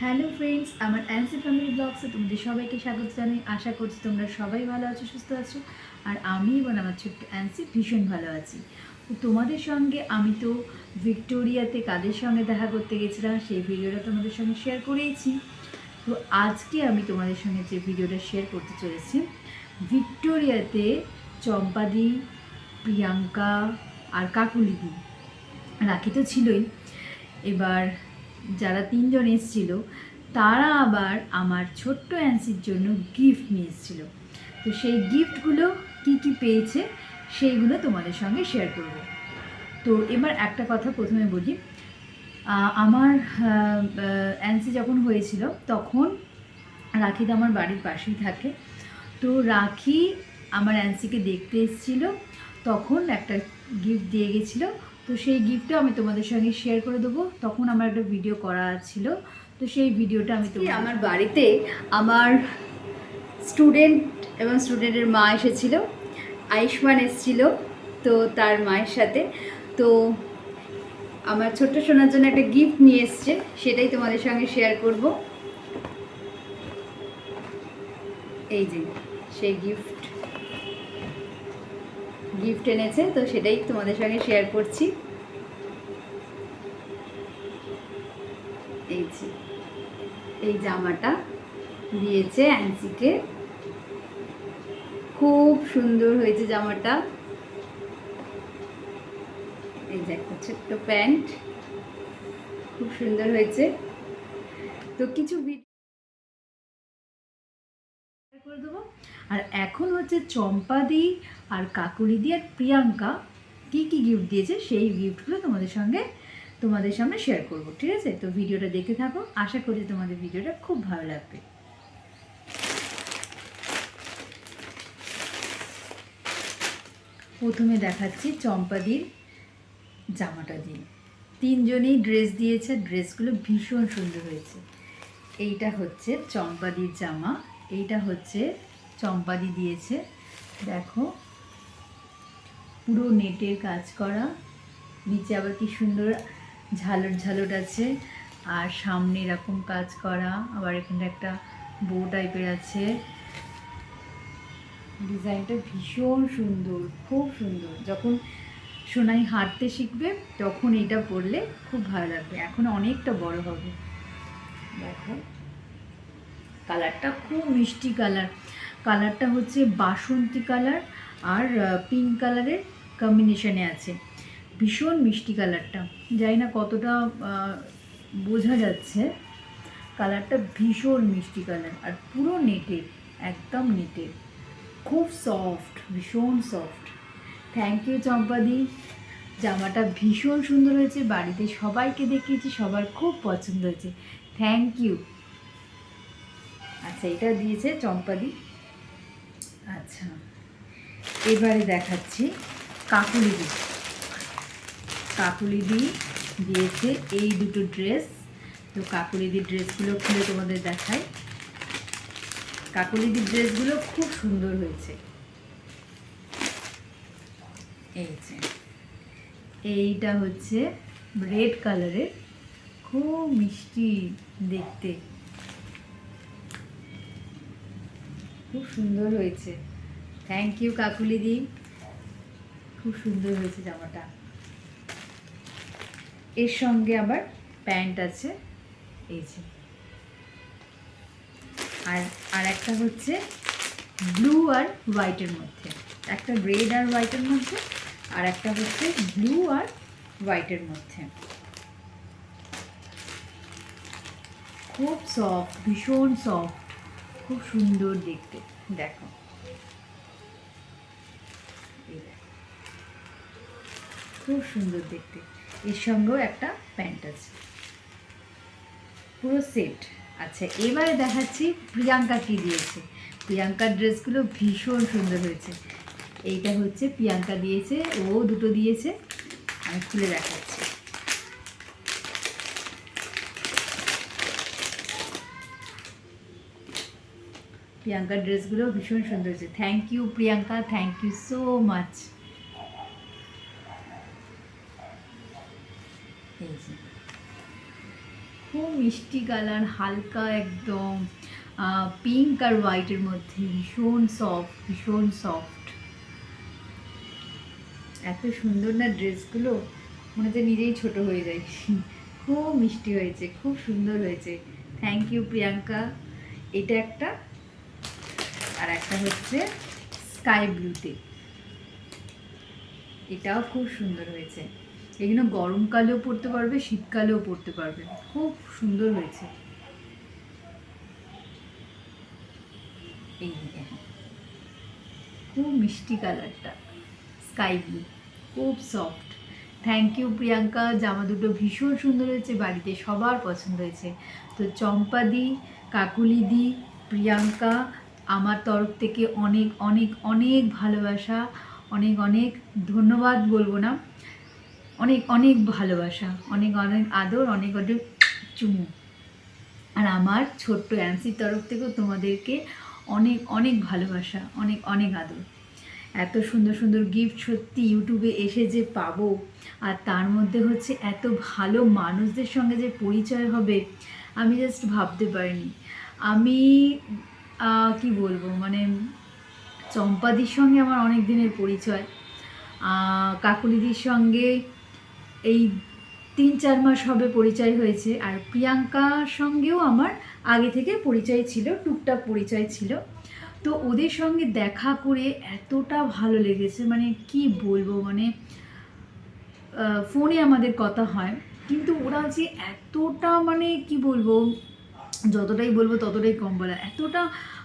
Hello friends, আমার অ্যান্সি family ব্লগসে তোমাদের সবাইকে স্বাগত জানাই। আশা করছি তোমরা সবাই ভালো আছো, সুস্থ আছো। আর আমি এবং আমার ছোট্ট অ্যান্সি ভীষণ ভালো আছি। তোমাদের সঙ্গে আমি তো ভিক্টোরিয়াতে কাদের সঙ্গে দেখা করতে গেছিলাম, সেই ভিডিওটা তোমাদের সঙ্গে শেয়ার করেইছি। তো আজকে আমি তোমাদের সঙ্গে যে ভিডিওটা শেয়ার করতে চলেছি, ভিক্টোরিয়াতে চম্পাদি, প্রিয়াঙ্কা আর কাকুলিদি রাখি তো ছিলই। এবার যারা তিনজন এসেছিল, তারা আবার আমার ছোট্ট অ্যান্সির জন্য গিফট নিয়ে এসেছিল। তো সেই গিফটগুলো কি কি পেয়েছে, সেইগুলো তোমাদের সঙ্গে শেয়ার করব। তো এবার একটা কথা প্রথমে বলি। আমার অ্যান্সি যখন হয়েছিল, তখন রাখি তো আমার বাড়ির পাশেই থাকে। তো রাখি আমার অ্যান্সিকে দেখতে এসেছিল, তখন একটা গিফট দিয়ে গেছিল। তো সেই গিফটটা আমি তোমাদের সঙ্গে শেয়ার করে দেবো। তখন আমার একটা ভিডিও করা ছিল। তো সেই ভিডিওটা আমি তোমার আমার বাড়িতে আমার স্টুডেন্ট এবং স্টুডেন্টের মা এসেছিল। আয়ুষ্মান এসেছিল, তো তার মায়ের সাথে। তো আমার ছোট্ট সোনার জন্য একটা গিফট নিয়ে এসছে, সেটাই তোমাদের সঙ্গে শেয়ার করব। এই যে, সেই গিফট গিফট এনেছে, তো সেটাই তোমাদের সঙ্গে শেয়ার করছি। এই জামাটা দিয়েছে অ্যান্সিকে খুব সুন্দর হয়েছে জামাটা। এই যে একটা ছোট্ট প্যান্ট, খুব সুন্দর হয়েছে। তো কিছু করে দেবো। আর এখন হচ্ছে চম্পাদি আর কাকুলিদি আর প্রিয়াঙ্কা কী কী গিফট দিয়েছে সেই গিফটগুলো তোমাদের সঙ্গে তোমাদের সামনে শেয়ার করব, ঠিক আছে? তো ভিডিওটা দেখে থাকো, আশা করি তোমাদের ভিডিওটা খুব ভালো লাগবে। প্রথমে দেখাচ্ছি চম্পাদির জামাটা দিয়ে তিনজনেই ড্রেস দিয়েছে ড্রেসগুলো ভীষণ সুন্দর হয়েছে। এইটা হচ্ছে চম্পাদির জামা, এইটা হচ্ছে চম্পাদি দিয়েছে। দেখো পুরো নেটের কাজ করা। নিচে আবার কি সুন্দর ঝালট ঝালট আছে। আর সামনে এরকম কাজ করা। আবার এখানে একটা বো টাইপের আছে। ডিজাইনটা ভীষণ সুন্দর, খুব সুন্দর। যখন সোনাই হাঁটতে শিখবে, তখন এটা পরলে খুব ভালো লাগবে। এখন অনেকটা বড় হবে। দেখো। কালারটা খুব মিষ্টি কালার। কালারটা হচ্ছে বাসন্তী কালার আর পিঙ্ক কালারের। কম্বিনেশনে আছে। ভীষণ মিষ্টি কালারটা জানি না কতটা বোঝা যাচ্ছে। কালারটা ভীষণ মিষ্টি কালার আর পুরো নেটের একদম নেটের খুব সফট ভীষণ সফট থ্যাংক ইউ চম্পাদি। জামাটা ভীষণ সুন্দর হয়েছে। বাড়িতে সবাইকে দেখিয়েছি, সবার খুব পছন্দ হয়েছে। থ্যাংক ইউ আচ্ছা এটা দিয়েছে চম্পাদি। আচ্ছা এবারে দেখাচ্ছি। কাকুলিদি কাকুলিদি দিয়েছে এই দুটো ড্রেস তো কাকুলিদির ড্রেসগুলো খুলে তোমাদের দেখাই। কাকুলিদির ড্রেসগুলো খুব সুন্দর হয়েছে। এই যে, এইটা হচ্ছে রেড কালারের খুব মিষ্টি দেখতে। খুব সুন্দর হয়েছে। থ্যাংক ইউ কাকুলিদি খুব সুন্দর হয়েছে জামাটা। এর সঙ্গে আবার প্যান্ট আছে, এই যে। আর আর একটা হচ্ছে ব্লু আর হোয়াইটের মধ্যে। একটা রেড আর হোয়াইটের মধ্যে, আর একটা হচ্ছে ব্লু আর হোয়াইটের মধ্যে। খুব সফট, ভীষণ সফট, খুব সুন্দর দেখতে, দেখো। এই দেখো। খুব সুন্দর দেখতে। এর সঙ্গেও একটা প্যান্ট আছে পুরো সেট আচ্ছা এবারে দেখাচ্ছি প্রিয়াঙ্কা কি দিয়েছে। প্রিয়াঙ্কার ড্রেসগুলো ভীষণ সুন্দর হয়েছে। এইটা হচ্ছে প্রিয়াঙ্কা দিয়েছে, ও দুটো দিয়েছে। আমি খুলে দেখাচ্ছি। প্রিয়াঙ্কার ড্রেসগুলো ভীষণ সুন্দর হয়েছে। Thank you Priyanka. Thank you so much এই খুব মিষ্টি কালার, হালকা একদম পিঙ্ক আর হোয়াইটের মধ্যে, ভীষণ সফট ভীষণ সফট এত সুন্দর না ড্রেসগুলো? মনে হচ্ছে নিজেই ছোট হয়ে যাই। খুব মিষ্টি হয়েছে, খুব সুন্দর হয়েছে। Thank you Priyanka. এটা একটা। আর একটা হচ্ছে স্কাই ব্লুতে এটাও খুব সুন্দর হয়েছে। এগুলো গরমকালেও পরতে পারবে, শীতকালেও পরতে পারবে। খুব সুন্দর হয়েছে। এই খুব মিষ্টি কালারটা। Sky blue. খুব সফট। Thank you Priyanka. জামা দুটো ভীষণ সুন্দর হয়েছে, বাড়িতে সবার পছন্দ হয়েছে। তো চম্পা চম্পাদি, কাকুলিদি, প্রিয়াঙ্কা, আমার তরফ থেকে অনেক অনেক অনেক ভালোবাসা। অনেক অনেক ধন্যবাদ বলব না। অনেক অনেক ভালোবাসা, অনেক অনেক আদর, অনেক অনেক চুমু। আর আমার ছোট্ট অ্যান্সির তরফ থেকেও তোমাদেরকে অনেক অনেক ভালোবাসা, অনেক অনেক আদর। এত সুন্দর সুন্দর গিফট সত্যি ইউটিউবে এসে যে পাবো, আর তার মধ্যে হচ্ছে এত ভালো মানুষদের সঙ্গে যে পরিচয় হবে, আমি জাস্ট ভাবতে পারিনি। আমি কি বলব মানে চম্পাদির সঙ্গে আমার অনেক দিনের পরিচয় কাকুলিদির সঙ্গে এই তিন চার মাস হবে পরিচয় হয়েছে। আর প্রিয়াঙ্কার সঙ্গেও আমার আগে থেকে পরিচয় ছিল, টুকটাক পরিচয় ছিল। তো ওদের সঙ্গে দেখা করে এতটা ভালো লেগেছে মানে কি বলব মানে ফোনে আমাদের কথা হয়। কিন্তু ওরা যে এতটা মানে কি বলব, যতটাই বলব ততটাই কম বলা। এতটা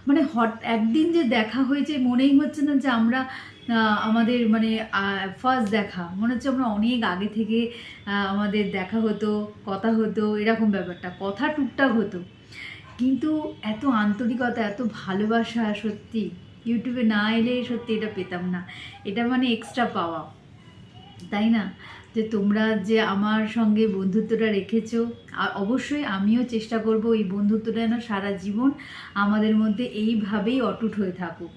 মানে হট, একদিন যে দেখা হয়েছে মনেই হচ্ছে না যে আমরা আমাদের মানে ফার্স্ট দেখা। মনে হচ্ছে আমরা অনেক আগে থেকে আমাদের দেখা হতো, কথা হতো, এরকম ব্যাপারটা। কথা টুকটাক হতো। কিন্তু এত আন্তরিকতা, এত ভালোবাসা সত্যি ইউটিউবে না এলে সত্যি এটা পেতাম না। এটা মানে এক্সট্রা পাওয়া। তাই না? যে তোমরা যে আমার সঙ্গে বন্ধুত্বটা রেখেছো, আর অবশ্যই আমিও চেষ্টা করব এই বন্ধুত্বটা যেন সারা জীবন আমাদের মধ্যে এইভাবেই অটুট হয়ে থাকুক।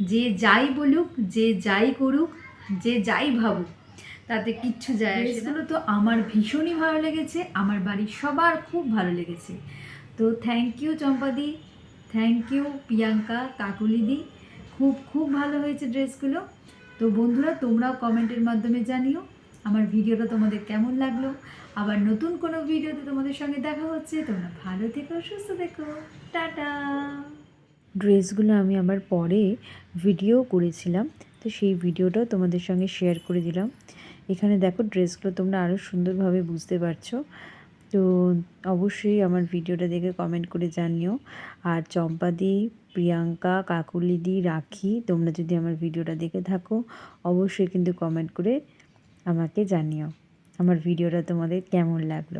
যে যাই বলুক যে যাই করুক যে যাই ভাবুক তাতে কিচ্ছু যায় আসে না। তো আমার ভীষণই ভালো লেগেছে আমার বাড়ির সবার খুব ভালো লেগেছে। তো থ্যাংক ইউ চম্পাদি থ্যাংক ইউ প্রিয়াঙ্কা কাকুলিদি খুব খুব ভালো হয়েছে ড্রেসগুলো। তো বন্ধুরা তোমরাও কমেন্টের মাধ্যমে জানিও আমার ভিডিওটা তোমাদের কেমন লাগল। আবার নতুন কোনো ভিডিওতে তোমাদের সঙ্গে দেখা হচ্ছে। তোমরা ভালো থেকো সুস্থ থেকো। টাটা! ড্রেসগুলো আমি আবার পরে ভিডিও করেছিলাম। তো সেই ভিডিওটাও তোমাদের সঙ্গে শেয়ার করে দিলাম। এখানে দেখো ড্রেসগুলো তোমরা আরও সুন্দরভাবে বুঝতে পারছ। তো অবশ্যই আমার ভিডিওটা দেখে কমেন্ট করে জানিও। আর চম্পাদি, প্রিয়াঙ্কা, কাকুলিদি, রাখি, তোমরা যদি আমার ভিডিওটা দেখে থাকো, অবশ্যই কিন্তু কমেন্ট করে আমাকে জানিও। আমার ভিডিওটা তোমাদের কেমন লাগল?